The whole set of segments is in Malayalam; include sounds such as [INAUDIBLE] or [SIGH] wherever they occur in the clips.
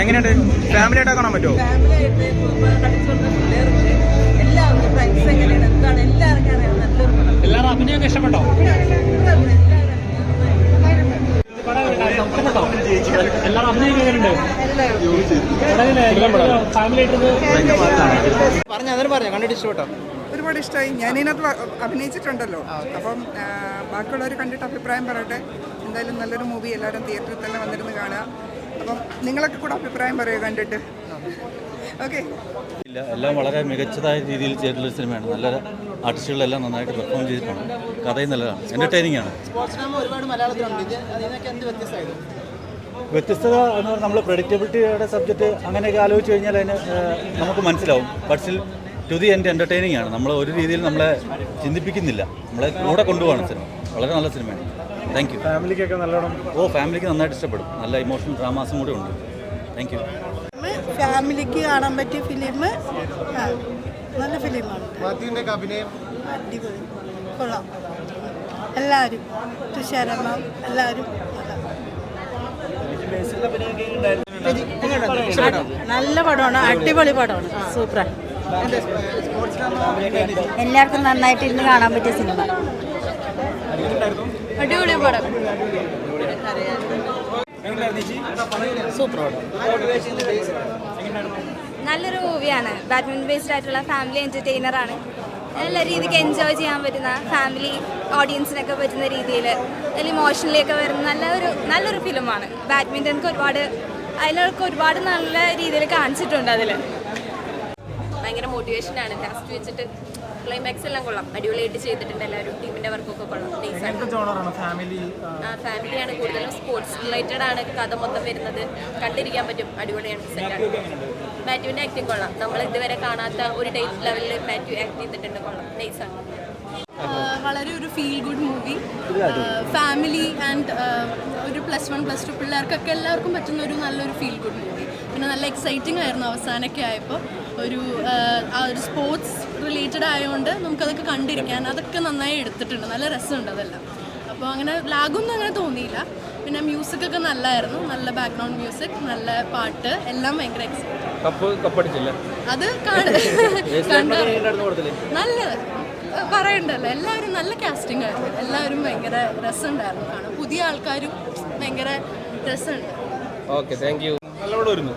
എങ്ങനെയുണ്ട്? ഫാമിലി ആയിട്ട് കാണാൻ പറ്റുമോ? എല്ലാവരും അഭിനയൊക്കെ ഇഷ്ടപ്പെട്ടോ? എല്ലാവരും അഭിനയൊക്കെ എങ്ങനെയുണ്ട്? ഫാമിലി ആയിട്ട് പറഞ്ഞു അതിന് പറഞ്ഞു കണ്ടിട്ട് ഇഷ്ടപ്പെട്ടോ? ഒരുപാട് ഇഷ്ടമായി. ഞാനിതിനകത്ത് അഭിനയിച്ചിട്ടുണ്ടല്ലോ. അപ്പം ബാക്കിയുള്ളവർ കണ്ടിട്ട് അഭിപ്രായം പറയട്ടെ. എന്തായാലും നല്ലൊരു മൂവി എല്ലാവരും തിയേറ്ററിൽ തന്നെ വന്നിരുന്ന് കാണുക. അപ്പം നിങ്ങളൊക്കെ കൂടെ അഭിപ്രായം പറയുക കണ്ടിട്ട്. ഓക്കെ. ഇല്ല എല്ലാം വളരെ മികച്ചതായ രീതിയിൽ ചെയ്തിട്ടുള്ള സിനിമയാണ്. നല്ല ആർട്ടിസ്റ്റുകളെല്ലാം നന്നായിട്ട് പെർഫോം ചെയ്തിട്ടുണ്ട്. കഥയും നല്ലതാണ്. എന്റർടൈനിങ് ആണ്. വ്യത്യസ്തത എന്ന് പറഞ്ഞാൽ നമ്മൾ പ്രഡിക്റ്റബിലിറ്റിയുടെ സബ്ജക്റ്റ് അങ്ങനെയൊക്കെ ആലോചിച്ച് കഴിഞ്ഞാൽ അതിന് നമുക്ക് മനസ്സിലാവും. But still to the end entertaining ആണ്. നമ്മൾ ഒരു രീതിയിൽ നമ്മളെ ചിന്തിപ്പിക്കുന്നില്ല. നമ്മളെ കൂടെ കൊണ്ടുപോകണം സിനിമ. വളരെ നല്ല സിനിമയാണ്. താങ്ക് യു ഫാമിലിക്കൊക്കെ നല്ലോണം ഓ ഫാമിലിക്ക് നന്നായിട്ട് ഇഷ്ടപ്പെടും. നല്ല ഇമോഷണൽ ഡ്രാമാസും കൂടെ ഉണ്ട്. താങ്ക് യു ഫാമിലിക്ക് കാണാൻ പറ്റിയ ഫിലിം നല്ല ഫിലിമാണ്. അഭിനയം? അടിപൊളി. കൊള്ളാം. എല്ലാവരും. തുഷാരമ്മ എല്ലാവരും നല്ല പടമാണ്. അടിപൊളി പടമാണ്. സൂപ്പറാണ്. എല്ലാവർക്കും നന്നായിട്ട് ഇരുന്ന് കാണാൻ പറ്റിയ സിനിമ. അടിപൊളി പടം. നല്ലൊരു മൂവിയാണ് ബാഡ്മിന്റൺ ബേസ്ഡ് ആയിട്ടുള്ള ഫാമിലി എന്റർടൈനർ ആണ്. നല്ല രീതിക്ക് എൻജോയ് ചെയ്യാൻ പറ്റുന്ന ഫാമിലി ഓഡിയൻസിനൊക്കെ പറ്റുന്ന രീതിയിൽ അതിൽ ഇമോഷണലിയൊക്കെ വരുന്ന നല്ലൊരു നല്ലൊരു ഫിലിമാണ് ബാഡ്മിന്റൺക്ക് ഒരുപാട് അതിനൊക്കെ ഒരുപാട് നല്ല രീതിയിൽ കാണിച്ചിട്ടുണ്ട് അതിൽ മോട്ടിവേഷനാണ് ലാസ്റ്റ് വെച്ചിട്ട് ക്ലൈമാക്സ് എല്ലാം കൊള്ളാം. അടിപൊളിയായിട്ട് ചെയ്തിട്ടുണ്ട് എല്ലാവരും. ടീമിന്റെ വർക്കൊക്കെ കൊള്ളാം. ഫാമിലിയാണ് കൂടുതലും. സ്പോർട്സ് റിലേറ്റഡ് ആണ് കഥ മൊത്തം വരുന്നത്. കണ്ടിരിക്കാൻ പറ്റും. അടിപൊളിയാണ്. സെറ്റാണ് മാത്യുവിന്റെ ആക്ടിങ് കൊള്ളാം. നമ്മൾ ഇതുവരെ കാണാത്ത ഒരു ടൈപ്പ് ലെവലിൽ മാത്യു ആക്ട് ചെയ്തിട്ടുണ്ട്. കൊള്ളാം. നൈസാണ് വളരെ ഒരു feel good movie family and ഒരു പ്ലസ് വൺ പ്ലസ് ടു പിള്ളേർക്കൊക്കെ എല്ലാവർക്കും പറ്റുന്ന ഒരു നല്ലൊരു ഫീൽ ഗുഡ് മൂവി പിന്നെ നല്ല എക്സൈറ്റിംഗ് ആയിരുന്നു അവസാനമൊക്കെ ആയപ്പോൾ ഒരു ആ ഒരു സ്പോർട്സ് റിലേറ്റഡ് ആയതുകൊണ്ട് നമുക്കതൊക്കെ കണ്ടിരിക്കാൻ അതൊക്കെ നന്നായി എടുത്തിട്ടുണ്ട്. നല്ല രസമുണ്ട് അതെല്ലാം. അപ്പോൾ അങ്ങനെ ലാഗൊന്നും അങ്ങനെ തോന്നിയില്ല. പിന്നെ മ്യൂസിക് ഒക്കെ നല്ലതായിരുന്നു നല്ല ബാക്ക്ഗ്രൗണ്ട് മ്യൂസിക് നല്ല പാട്ട് എല്ലാം ഭയങ്കര എക്സൈറ്റ് കപ്പ് കപ്പടിച്ചില്ല? അത് കാണ. [LAUGHS] കണ്ട? നല്ല പറയണ്ടല്ലോ. എല്ലാവരും നല്ല കാസ്റ്റിംഗ് ആയിരുന്നു. എല്ലാവരും ഭയങ്കര രസമുണ്ടായിരുന്നു കാണാൻ. പുതിയ ആൾക്കാരും ഭയങ്കര രസമുണ്ട്. ഓക്കെ താങ്ക് യു നല്ല പടമായിരുന്നു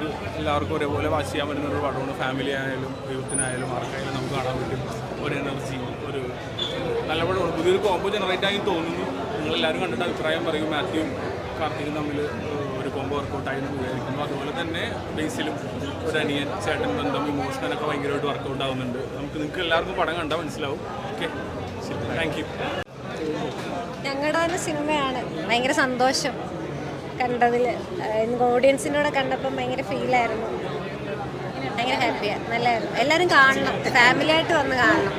നമുക്ക് എല്ലാവർക്കും ഒരേപോലെ വാച്ച് ചെയ്യാൻ പറ്റുന്ന ഒരു പടമാണ്. ഫാമിലി ആയാലും യൂത്തിനായാലും ആർക്കായാലും നമുക്ക് കാണാൻ പറ്റും. ഒരു എനർജി ഒരു നല്ല പടമാണ് പുതിയൊരു കോംബോ ജനറേറ്റ് ആയി തോന്നുന്നു. നിങ്ങളെല്ലാവരും കണ്ടിട്ട് അഭിപ്രായം പറയും. മാത്യുവും കാർത്തികും തമ്മിൽ ഒരു കോംബോ വർക്കൗട്ടായി എന്ന് വിചാരിക്കുന്നു. അതുപോലെ തന്നെ ബേസിലും ഒരു അനിയൻ ചേട്ടൻ ബന്ധം ഇമോഷനൊക്കെ ഭയങ്കരമായിട്ട് വർക്കൗട്ട് ആവുന്നുണ്ട്. നമുക്ക് നിങ്ങൾക്ക് എല്ലാവർക്കും പടം കണ്ടാൽ മനസ്സിലാവും. ഓക്കെ ശരി താങ്ക് യു ഞങ്ങളുടെ സിനിമയാണ്. ഭയങ്കര സന്തോഷം. കണ്ടതിൽ ഓഡിയൻസിന്റെ കണ്ടപ്പം ഭയങ്കര ഫീലായിരുന്നു ഭയങ്കര ഹാപ്പിയാണ് നല്ലതായിരുന്നു എല്ലാവരും കാണണം. ഫാമിലിയായിട്ട് വന്ന് കാണണം.